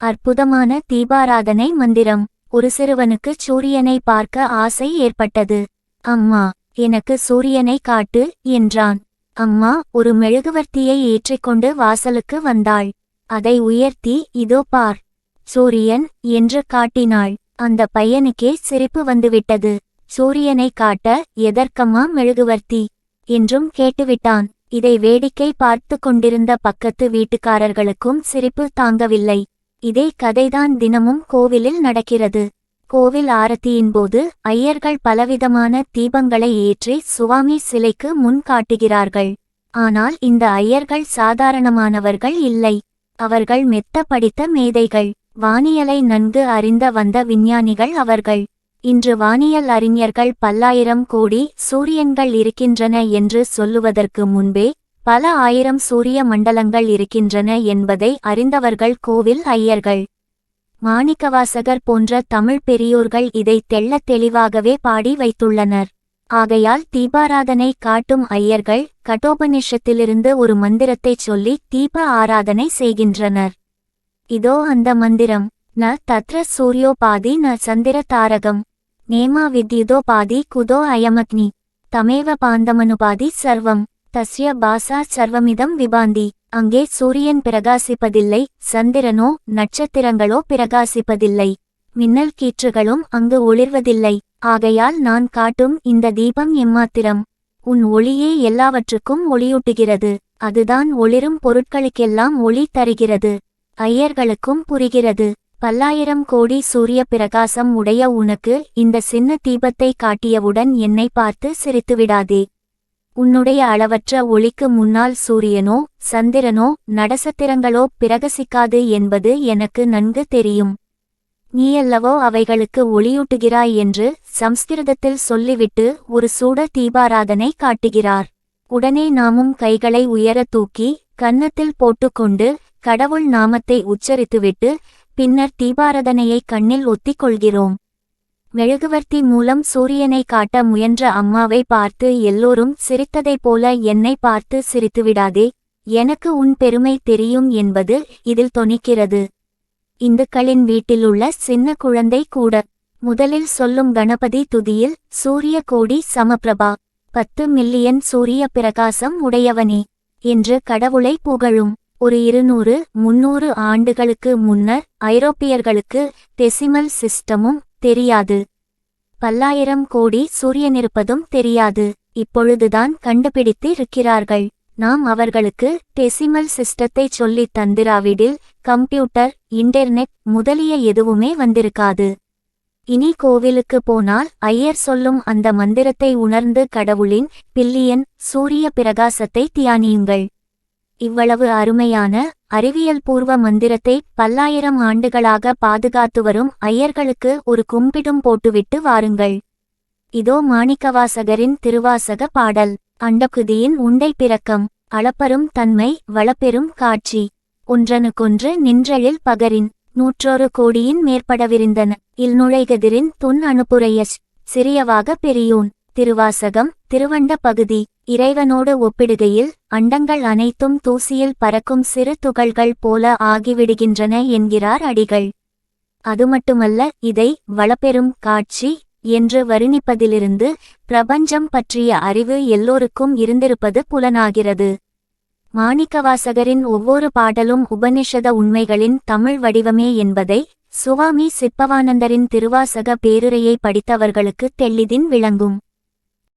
அற்புதமான தீபாராதனை மந்திரம். ஒரு சிறுவனுக்கு சூரியனை பார்க்க ஆசை ஏற்பட்டது. அம்மா எனக்கு சூரியனை காட்டு என்றான். அம்மா ஒரு மெழுகுவர்த்தியை ஏற்றிக்கொண்டு வாசலுக்கு வந்தாள். அதை உயர்த்தி இதோ பார். சூரியன் என்று காட்டினாள். அந்த பையனுக்கே சிரிப்பு வந்துவிட்டது. சூரியனை காட்ட எதற்கம்மா மெழுகுவர்த்தி? என்றும் கேட்டுவிட்டான். இதை வேடிக்கை பார்த்து கொண்டிருந்த பக்கத்து வீட்டுக்காரர்களுக்கும் சிரிப்பு தாங்கவில்லை. இதே கதைதான் தினமும் கோவிலில் நடக்கிறது. கோவில் ஆரத்தியின் போது ஐயர்கள் பலவிதமான தீபங்களை ஏற்றி சுவாமி சிலைக்கு முன் காட்டுகிறார்கள். ஆனால் இந்த ஐயர்கள் சாதாரணமானவர்கள் இல்லை. அவர்கள் மெத்த படித்த மேதைகள். வானியலை நன்கு அறிந்த வந்த விஞ்ஞானிகள் அவர்கள். இன்று வானியல் அறிஞர்கள் பல்லாயிரம் கோடி சூரியன்கள் இருக்கின்றன என்று சொல்லுவதற்கு முன்பே பல ஆயிரம் சூரிய மண்டலங்கள் இருக்கின்றன என்பதை அறிந்தவர்கள் கோவில் ஐயர்கள். மாணிக்கவாசகர் போன்ற தமிழ் பெரியோர்கள் இதை தெள்ளத் தெளிவாகவே பாடி வைத்துள்ளனர். ஆகையால் தீபாராதனை காட்டும் ஐயர்கள் கட்டோபனிஷத்திலிருந்து ஒரு மந்திரத்தைச் சொல்லி தீப ஆராதனை செய்கின்றனர். இதோ அந்த மந்திரம். ந தத்ர சூரியோபாதி ந சந்திர தாரகம். நேமா வித்யுதோபாதி குதோ அயமக்னி. தமேவ பாந்தமனுபாதி சர்வம். தஸ்ய பாசா சர்வமிதம் விபாந்தி. அங்கே சூரியன் பிரகாசிப்பதில்லை சந்திரனோ நட்சத்திரங்களோ பிரகாசிப்பதில்லை. மின்னல் கீற்றுகளும் அங்கு ஒளிர்வதில்லை. ஆகையால் நான் காட்டும் இந்த தீபம் எம்மாத்திரம். உன் ஒளியே எல்லாவற்றுக்கும் ஒளியூட்டுகிறது. அதுதான் ஒளிரும் பொருட்களுக்கெல்லாம் ஒளி தருகிறது. ஐயர்களுக்கும் புரிகிறது. பல்லாயிரம் கோடி சூரிய பிரகாசம் உடைய உனக்கு இந்த சின்ன தீபத்தை காட்டியவுடன் என்னை பார்த்து சிரித்துவிடாதே. உன்னுடைய அளவற்ற ஒளிக்கு முன்னால் சூரியனோ சந்திரனோ நடசத்திரங்களோ பிரகசிக்காது என்பது எனக்கு நன்கு தெரியும். நீயல்லவோ அவைகளுக்கு ஒளியூட்டுகிறாய் என்று சம்ஸ்கிருதத்தில் சொல்லிவிட்டு ஒரு சூட தீபாராதனை காட்டுகிறார். உடனே நாமும் கைகளை உயர தூக்கி கன்னத்தில் போட்டுக்கொண்டு கடவுள் நாமத்தை உச்சரித்துவிட்டு பின்னர் தீபாரதனையை கண்ணில் ஒத்திக் கொள்கிறோம் மெழுகுவர்த்தி மூலம் சூரியனை காட்ட முயன்ற அம்மாவை பார்த்து எல்லோரும் சிரித்ததைப் போல என்னை பார்த்து சிரித்துவிடாதே எனக்கு உன் பெருமை தெரியும் என்பது இதில் தொனிக்கிறது இந்துக்களின் வீட்டிலுள்ள சின்ன குழந்தை கூட. முதலில் சொல்லும் கணபதி துதியில் சூரிய கோடி சமபிரபா பத்து மில்லியன் சூரிய பிரகாசம் உடையவனே என்று கடவுளை புகழும். ஒரு இருநூறு முன்னூறு ஆண்டுகளுக்கு முன்னர் ஐரோப்பியர்களுக்கு டெசிமல் சிஸ்டமும் தெரியாது. பல்லாயிரம் கோடி சூரியனிருப்பதும் தெரியாது. இப்பொழுதுதான் கண்டுபிடித்து இருக்கிறார்கள். நாம் அவர்களுக்கு டெசிமல் சிஸ்டத்தை சொல்லித் தந்திராவிடில் கம்ப்யூட்டர் இன்டர்நெட் முதலிய எதுவுமே வந்திருக்காது. இனி கோவிலுக்கு போனால் ஐயர் சொல்லும் அந்த மந்திரத்தை உணர்ந்து கடவுளின் பில்லியன் சூரிய பிரகாசத்தை தியானியுங்கள். இவ்வளவு அருமையான அறிவியல் பூர்வ மந்திரத்தை பல்லாயிரம் ஆண்டுகளாக பாதுகாத்து வரும் ஐயர்களுக்கு ஒரு கும்பிடும் போட்டுவிட்டு வாருங்கள். இதோ மாணிக்கவாசகரின் திருவாசக பாடல். அண்டகுதியின் உண்டை பிறக்கம். அளப்பரும் தன்மை வளப்பெரும் காட்சி. ஒன்றனுக்கொன்று நின்றழில் பகரின். நூற்றொரு கோடியின் மேற்படவிருந்தன. இல்நுழைகதிரின் துன் அனுப்புரையஸ். சிறியவாக பெரியோன். திருவாசகம் திருவண்ட பகுதி. இறைவனோடு ஒப்பிடுகையில் அண்டங்கள் அனைத்தும் தூசியில் பறக்கும் சிறு துகள்கள் போல ஆகிவிடுகின்றன என்கிறார் அடிகள். அது மட்டுமல்ல இதை வளப்பெரும் காட்சி என்று வருணிப்பதிலிருந்து பிரபஞ்சம் பற்றிய அறிவு எல்லோருக்கும் இருந்திருப்பது புலனாகிறது. மாணிக்கவாசகரின் ஒவ்வொரு பாடலும் உபனிஷத உண்மைகளின் தமிழ் வடிவமே என்பதை சுவாமி சிப்பவானந்தரின் திருவாசக பேருரையை படித்தவர்களுக்கு தெள்ளிதின் விளங்கும்.